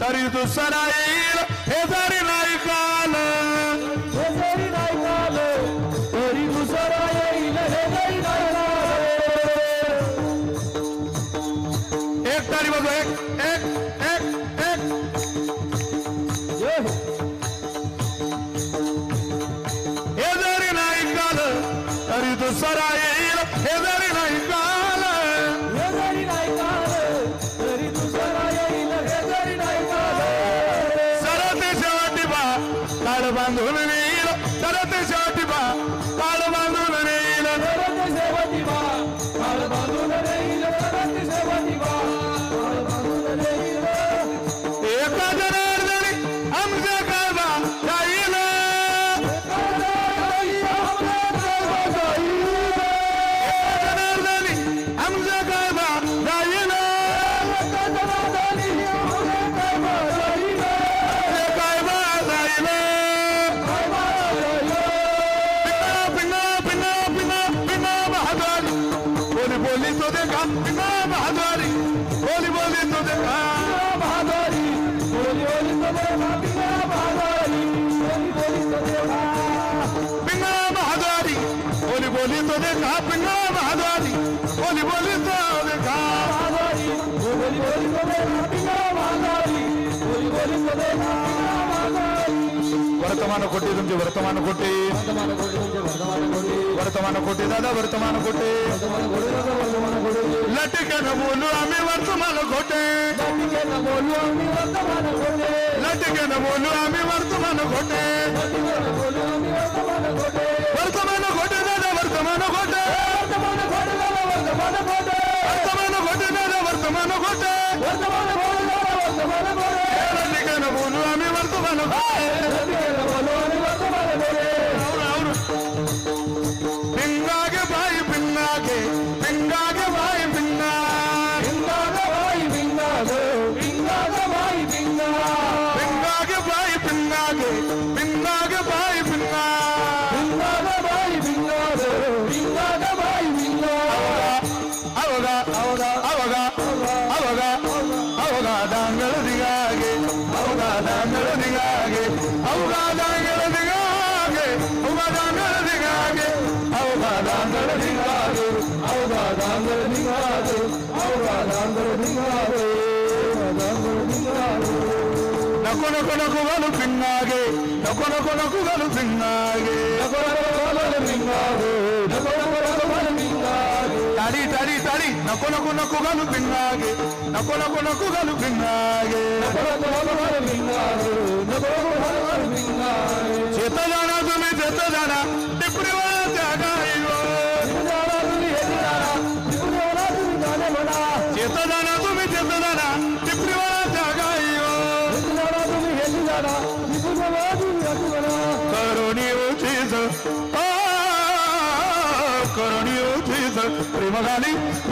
तरी दुसरा येईल हे जरी नाही काल. हे जरी नाही काल तरी दुसरा येईल हे जरी नाही झालं एक तरी बघू एक एक एक एक. हे जरी नाही काल तरी दुसरा येईल हे जरी ವರ್ತಮಾನ ಕೊಟ್ಟಿ ತುಮಚೆ ವರ್ತಮಾನ ಕೊಟ್ಟಿ ವರ್ತಮಾನ ಕೊಟ್ಟಿ ದಾದಾ ವರ್ತಮಾನ ಕೊಟ್ಟಿ ಲಟಿಕೆನ ಬೋಲು ಆಮಿ ವರ್ತಮಾನ ಕೊಟ್ಟೆ ಲಟಿಕೆನ ಬೋಲು ಆಮಿ ವರ್ತಮಾನ ಕೊಟ್ಟೆ yeah. ನಕು ನಕು ನಕುಗಳು ಪಿನ್ನಾಗೆ ನಕು ನಕು ನಕುಗಳು ಪಿನ್ನಾಗೆ ತಡಿ ತಡಿ ತಡಿ ನಕು ನಕು ನಕುಗಳು ಪಿನ್ನಾಗೆ ನಕು ನಕು ನಕುಗಳು ಪಿನ್ನಾಗೆ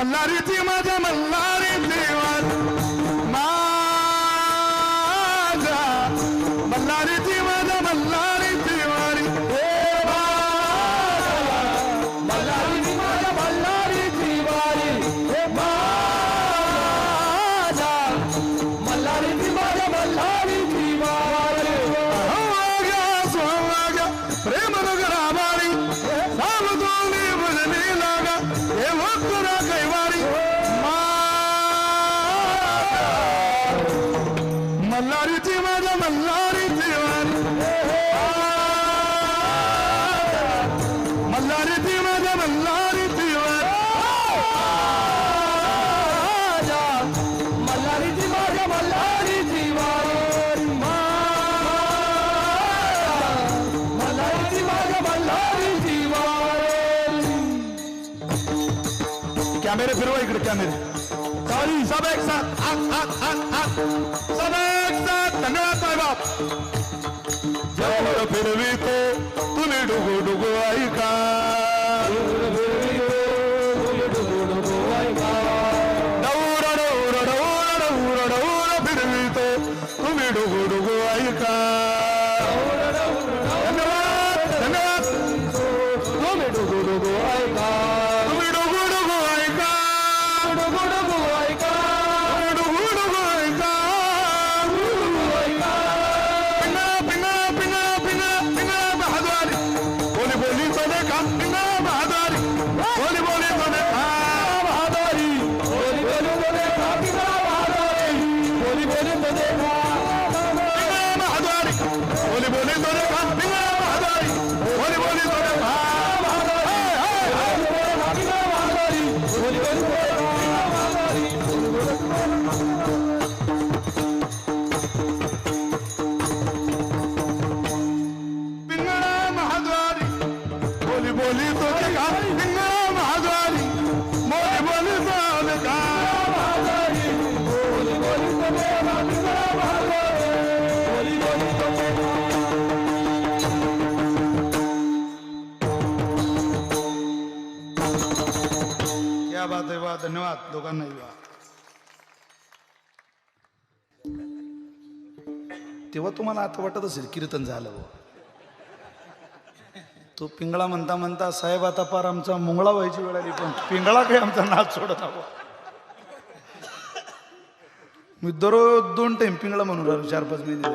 मल्हारीची माझ्या मल्हारी देवार कॅमेरे फिरवा इकडे कॅमेरे ताली सब एक साथ सब एक साथ धन्यवाद साहेबाब जवळ फिरवितो तुम्ही डुगू डुगू ऐका डौर डौर डौर डौर डौर फिरवितो तुम्ही डुगू डुगू ऐका धन्यवाद धन्यवाद। तुम्ही डुगू डुगू ऐका तेव्हा तुम्हाला आता वाटत असेल कीर्तन झालं तो पिंगळा म्हणता म्हणता साहेब आता फार आमचा मुंगळा व्हायची वेळ आली पण पिंगळा काही आमचा नाच सोडत बुवा. मी दररोज दोन टाइम पिंगळा म्हणून राहिलो चार पाच महिने.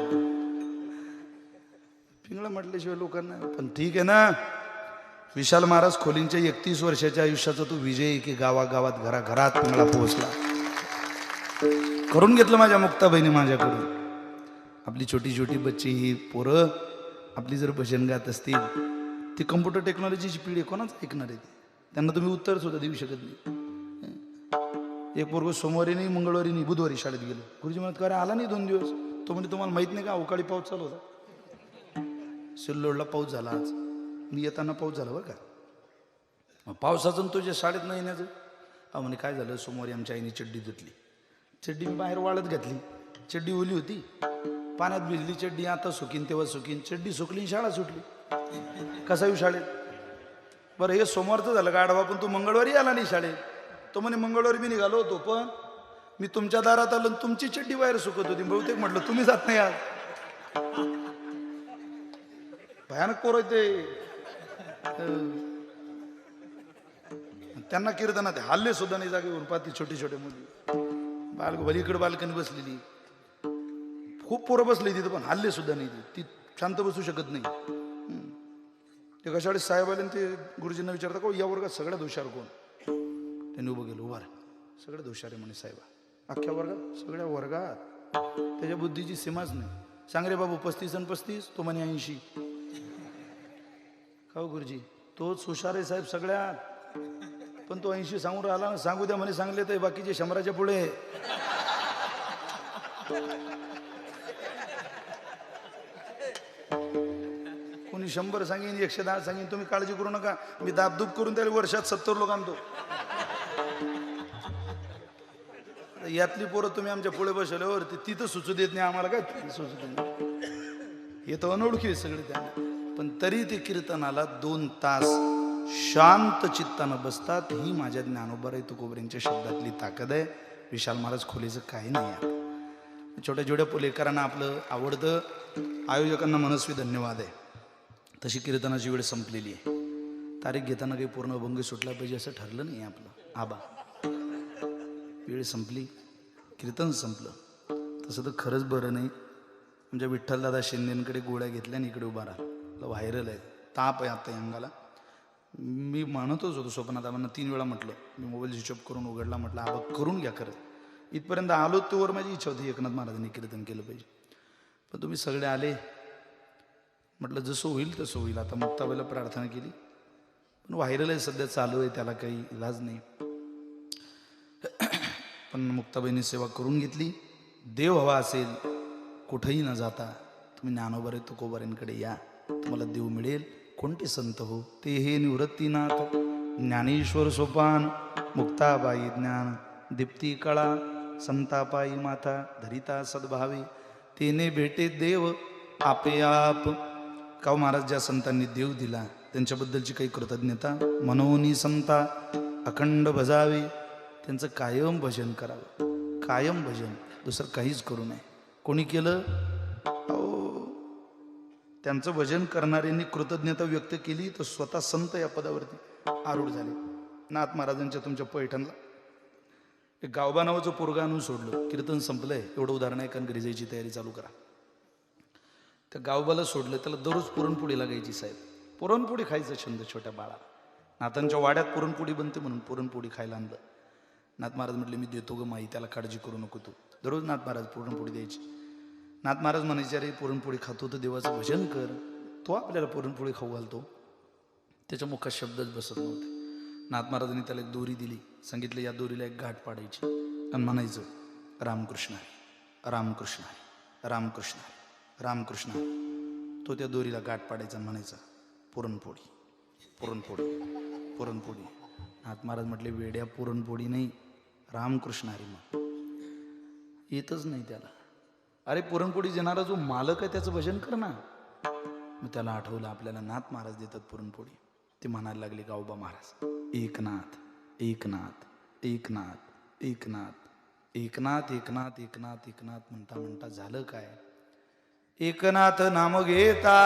पिंगळा म्हटल्याशिवाय लोकांना पण ठीक आहे ना विशाल महाराज खोलींच्या एकतीस वर्षाच्या आयुष्याचा तू विजय की गावागावात घराघरात पिंगळा पोहोचला. करून घेतलं माझ्या मुक्ता बहिणी माझ्याकडून. आपली छोटी छोटी बच्ची ही पोरं आपली जर भजन गात असतील ती कम्प्युटर टेक्नॉलॉजीची पिढी कोणाच ऐकणार आहे? ती त्यांना तुम्ही उत्तर सुद्धा देऊ शकत नाही. एक पोरग सोमवारी नाही मंगळवारी नाही बुधवारी शाळेत गेलो. गुरुजी म्हणत का आला नाही दोन दिवस. तो म्हणजे तुम्हाला माहीत नाही का अवकाळी पाऊस चालू होता? सिल्लोडला पाऊस झाला आज. मी येताना पाऊस झाला बरं का. मग पावसाचं आणि तुझ्या शाळेत नाही येण्याचं? अहो म्हणे काय झालं? सोमवारी आमच्या आईने चड्डी धुतली. चड्डी मी बाहेर वाळत घातली. चड्डी ओली होती. पाण्यात भिजली चड्डी आता सुकीन तेव्हा सुकीन. चड्डी सुकली शाळा सुटली. कसा येऊ शाळेत? बरं हे सोमवारचं झालं गाढवा पण तू मंगळवारी आला नाही शाळेत. तो म्हणे मंगळवारी मी निघालो होतो पण मी तुमच्या दारात आलो आणि तुमची चड्डी बाहेर सुकत होती. बहुतेक म्हटलं तुम्ही जात नाही आज. भयानक पोर ते. त्यांना कीर्तनात हल्ले सुद्धा नाही जागेवर पाती छोटी छोटे मुली. बालक भलीकडे बालकनी बसलेली. खूप पोरं बसली तिथं पण हल्ले सुद्धा नाही ती शांत बसू शकत नाही. ते कशाळे साहेब आले आणि ते गुरुजींना विचारता का या वर्गात सगळ्यात हुशार कोण? त्यांनी उभं केलं उभार सगळ्यात हुशार आहे म्हणे साहेबा. अख्ख्या वर्गात? सगळ्या वर्गात? त्याच्या बुद्धीची सीमाच नाही. सांग रे बाबू पस्तीस आणि पस्तीस? तो म्हणे ऐंशी. का हो गुरुजी? तोच हुशार आहे साहेब सगळ्यात. पण तो ऐंशी सांगून राहिला सांगू द्या म्हणे सांगले तर बाकीचे शंभराच्या पुढे. मी शंभर सांगेन एकशे दहा सांगेन तुम्ही काळजी करू नका. मी दाबदूब करून त्याला वर्षात सत्तर लोक आणतो. यातली पोरं तुम्ही आमच्या पुढे बसवल्यावर ती तिथं सुचू देत नाही आम्हाला काय? सुचू देत नाही. हे तर अनोळखी सगळे त्यांना पण तरी ते कीर्तनाला दोन तास शांत चित्तानं बसतात. ही माझ्या ज्ञानोबराई तुकोबऱ्यांच्या शब्दातली ताकद आहे. विशाल महाराज खोलीचं काही नाही आहे. छोट्या छोट्या पुलेकरांना आपलं आवडतं. आयोजकांना मनस्वी धन्यवाद आहे. तशी कीर्तनाची वेळ संपलेली आहे. तारीख घेताना काही पूर्ण अभंग सुटला पाहिजे असं ठरलं नाही आपलं. आबा. वेळ संपली कीर्तन संपलं. तसं तर खरंच बरं नाही. आमच्या विठ्ठलदादा शिंदेकडे गोळ्या घेतल्या आणि इकडे उभा राहिला व्हायरल आहे. ताप आहे आता अंगाला. मी म्हणतच होतो स्वप्नात आम्हाला तीन वेळा म्हटलं. मी मोबाईल स्विच ऑफ करून उघडला म्हटलं आबा करून घ्या खरं. इथपर्यंत आलो तोवर माझी इच्छा होती एकनाथ महाराजांनी कीर्तन केलं पाहिजे. पण तुम्ही सगळे आले म्हटलं जसं होईल तसं होईल. आता मुक्ताबाईला प्रार्थना केली. पण व्हायरल आहे सध्या चालू आहे त्याला काही इलाज नाही. पण मुक्ताबाईंनी सेवा करून घेतली. देव हवा असेल कुठंही न जाता तुम्ही ज्ञानोबरे तुकोबऱ्यांकडे या. तुम्हाला देव मिळेल. कोणते संत हो? ते हे निवृत्तीनाथ. ज्ञानेश्वर सोपान मुक्ताबाई ज्ञान. दीप्ती कळा संतापाई माता धरिता सद्भावे. तेने भेटे देव आपे आप. काव महाराज ज्या संतांनी देव दिला त्यांच्याबद्दलची काही कृतज्ञता मनोनी संता अखंड भजावे त्यांचं कायम भजन करावं. कायम भजन दुसरं काहीच करू नये. कोणी केलं? अहो त्यांचं भजन करणाऱ्यांनी कृतज्ञता व्यक्त केली तर स्वतः संत या पदावरती आरूढ झाले. नाथ महाराजांच्या तुमच्या पैठणला. एक गावबा नावाचं पोरगा आणून सोडलं कीर्तन संपलंय एवढं उदाहरण आहे कारण घरी जायची तयारी चालू करा. त्या गावबाला सोडलं त्याला दररोज पुरणपोळी लागायची साहेब. पुरणपोळी खायचं छंद छोट्या बाळा नाथांच्या वाड्यात पुरणपोळी बनते म्हणून पुरणपोळी खायला आणलं. नाथ महाराज म्हटले मी देतो ग माई त्याला काळजी करू नको तू. दररोज नाथ महाराज पुरणपोळी द्यायची. नाथ महाराज म्हणायचे अरे पुरणपोळी खातो तर देवाचं भजन कर. तो आपल्याला पुरणपोळी खाऊ घालतो. त्याच्या मुखात शब्दच बसत नव्हते. नाथ महाराजांनी त्याला एक दोरी दिली. सांगितलं या दोरीला एक गाठ पाडायची. आणि म्हणायचं रामकृष्ण आहे रामकृष्ण आहे रामकृष्ण आहे. रामकृष्ण तो त्या दोरीला गाठ पाडायचा म्हणायचा पुरणपोळी पुरणपोळी पुरणपोळी. नाथ महाराज म्हटले वेड्या पुरणपोळी नाही रामकृष्ण अरे मग येतच नाही त्याला. अरे पुरणपोळी देणारा जो मालक आहे त्याचं भजन कर ना. मग त्याला आठवलं आपल्याला नाथ महाराज देतात पुरणपोळी. ते म्हणायला लागले गावबा महाराज एकनाथ एकनाथ एकनाथ एकनाथ एकनाथ एकनाथ एकनाथ एकनाथ म्हणता म्हणता झालं काय? एकनाथ नाम घेता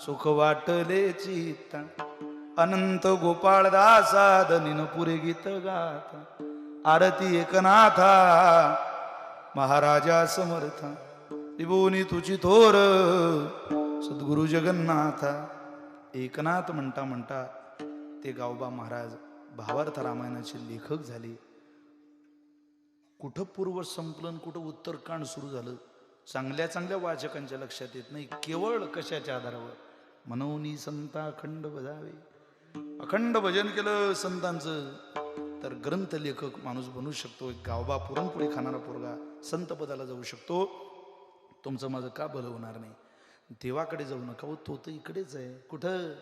सुख वाटले चित्ता. अनंत गोपाळ दासा धनिन पुरे गीत गाता. आरती एकनाथा महाराजा समर्था. त्रिभुवनी तुझी थोर सद्गुरु जगन्नाथा. एकनाथ म्हणता म्हणता ते गावबा महाराज भावार्थ रामायणाचे लेखक झाले. कुठं पूर्व संपलन कुठं उत्तरकांड सुरू झालं? चांगल्या चांगल्या वाचकांच्या लक्षात येत नाही. केवळ कशाच्या आधारावर? मनवनी संता अखंड बजावे. अखंड भजन केलं संतांचं तर ग्रंथ लेखक माणूस बनू शकतो. एक गावबा पुरणपोळी खाणारा पोरगा संत पदाला जाऊ शकतो. तुमचं माझं का भलं होणार नाही? देवाकडे जाऊ नका. हो तो तर इकडेच आहे. कुठं?